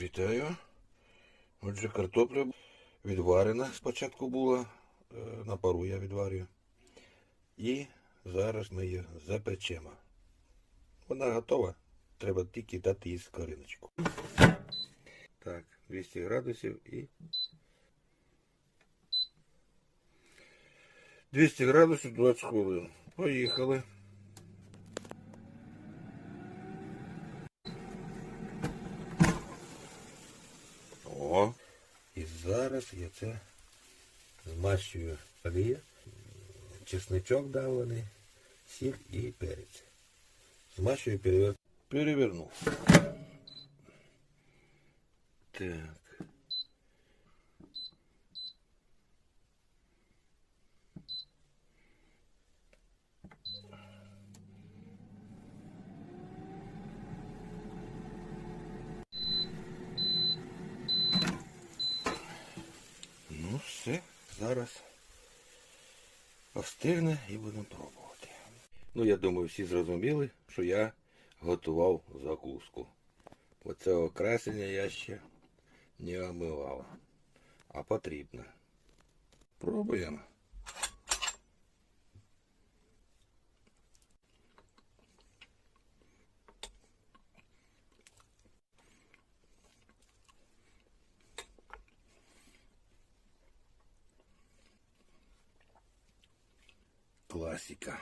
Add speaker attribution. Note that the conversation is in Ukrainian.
Speaker 1: Вітаю. Отже, картопля відварена спочатку була. е, На пару я відварюю. І зараз ми її запечемо. Вона готова. Треба тільки дати їй скориночку. Так, 200 градусів і 200 градусів 20 хвилин. Поїхали. О, і зараз я це змащую олія, чесничок давлений, сіль і перець. Змащую перевер... перевернув. Так. Ну, все, зараз остигне і будемо пробувати. Ну, я думаю, всі зрозуміли, що я готував закуску. Оце окреслення я ще не омивав. А потрібно. Пробуємо. Класика.